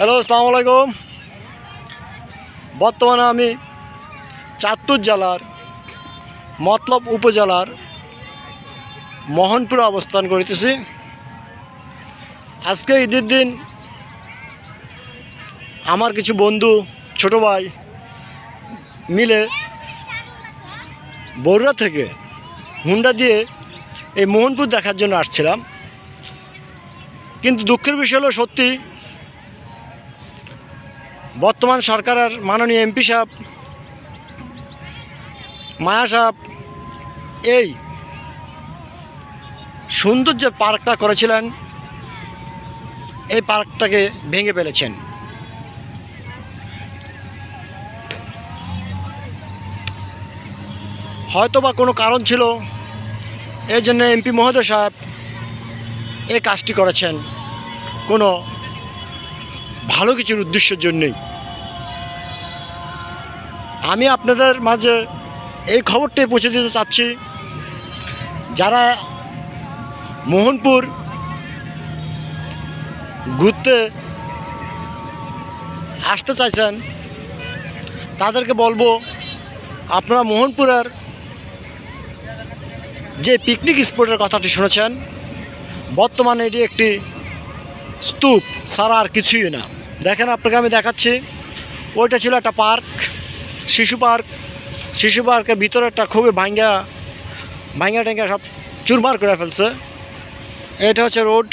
Hello আসসালামু আলাইকুম বর্তমানে আমি চাঁদপুর জেলার মতলব উপজেলার মোহনপুরে অবস্থান করিতেছি। আজকে ঈদের দিন আমার কিছু বন্ধু, ছোট ভাই মিলে বরুড়া থেকে হুন্ডা দিয়ে এই মোহনপুর দেখার জন্য আসছিলাম। কিন্তু দুঃখের বিষয় হলো সত্যি বর্তমান সরকারের মাননীয় এমপি সাহেব, মায়া সাহেব, এই সুন্দর যে পার্কটা করেছিলেন, এই পার্কটাকে ভেঙে ফেলেছেন। হয়তো বা কোনো কারণ ছিল, এই জন্য এমপি মহোদয় সাহেব এই কাজটি করেছেন। কোনো ভালো কিছুর উদ্দেশ্যের জন্যই। আমি আপনাদের মাঝে এই খবরটাই পৌঁছে দিতে চাচ্ছি। যারা মোহনপুর ঘুরতে আসতে চাইছেন, তাদেরকে বলব, আপনারা মোহনপুরের যে পিকনিক স্পটের কথাটি শুনেছেন, বর্তমানে এটি একটি স্তূপ, ছাড়া আর কিছুই না। দেখেন আপনাকে আমি দেখাচ্ছি, ওইটা ছিল একটা পার্ক। শিশু পার্ক, শিশু পার্কের ভিতরে একটা খুবই ভাঙ্গা ভাঙ্গা ট্যাঙ্গা সব চুরমার করে ফেলছে। এটা হচ্ছে রোড,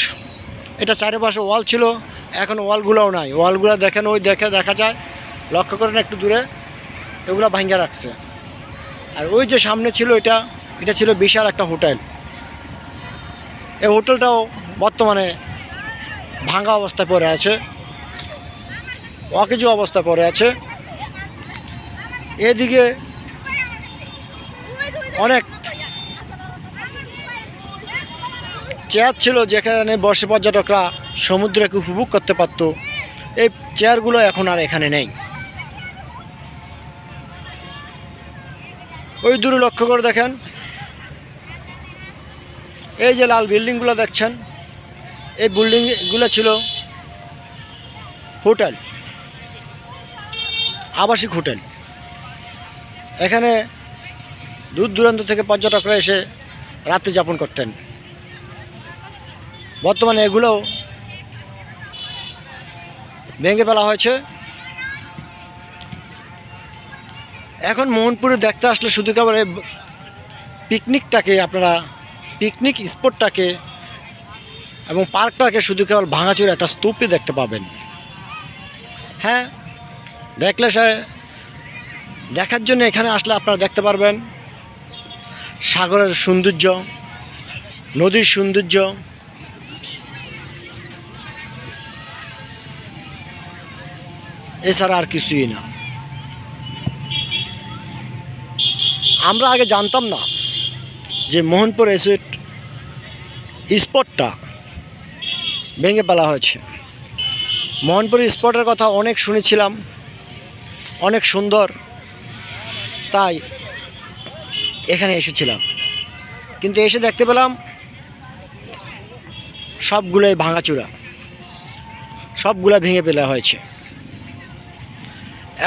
এটা চারিপাশে ওয়াল ছিল, এখন ওয়ালগুলোও নাই। ওয়ালগুলো দেখেন, ওই দেখে দেখা যায়, লক্ষ্য করেন একটু দূরে, এগুলো ভাঙ্গা রাখছে। আর ওই যে সামনে ছিল এটা এটা ছিল বিশাল একটা হোটেল। এই হোটেলটাও বর্তমানে ভাঙা অবস্থায় পড়ে আছে, অকেজু অবস্থায় পড়ে আছে। এদিকে অনেক চেয়ার ছিল যেখানে বসে পর্যটকরা সমুদ্রকে উপভোগ করতে পারত। এই চেয়ারগুলো এখন আর এখানে নেই। ওই দূরে লক্ষ্য করে দেখেন। এই যে লাল বিল্ডিংগুলো দেখছেন, এই বিল্ডিংগুলো ছিল হোটেল, আবাসিক হোটেল। এখানে দূর দূরান্ত থেকে পর্যটকরা এসে রাত্রি যাপন করতেন। বর্তমানে এগুলো ভেঙে ফেলা হয়েছে। এখন মোহনপুরে দেখতে আসলে শুধু কেবল পিকনিকটাকে আপনারা, পিকনিক স্পটটাকে এবং পার্কটাকে শুধু কেবল ভাঙাচুর একটা স্তূপই দেখতে পাবেন। হ্যাঁ দেখলে সে দেখার জন্য এখানে আসলে আপনারা দেখতে পারবেন সাগরের সৌন্দর্য, নদীর সৌন্দর্য। এছাড়া আর কিছুই না। আমরা আগে জানতাম না যে মোহনপুর এসুইট স্পটটা ভেঙে ফেলা হয়েছে। মোহনপুর স্পটের কথা অনেক শুনেছিলাম, অনেক সুন্দর। তাই এখানে এসেছিলাম। কিন্তু এসে দেখতে পেলাম সবগুলোই ভাঙাচুরা। সবগুলা ভেঙে ফেলা হয়েছে।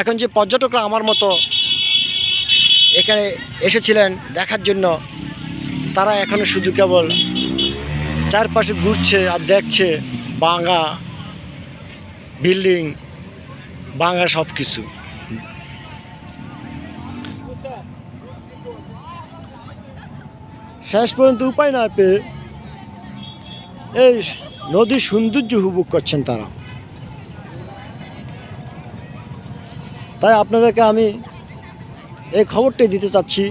এখন যে পর্যটকরা আমার মতো এখানে এসেছিলেন দেখার জন্য, তারা এখনও শুধু কেবল চারপাশে ঘুরছে আর দেখছে বাঙা বিল্ডিং বাঙা সব কিছু শেষ পর্যন্ত উপায় না পেয়ে এই নদীর সৌন্দর্য উপভোগ করছেন তারা। তাই আপনাদেরকে আমি এই খবরটাই দিতে চাচ্ছি।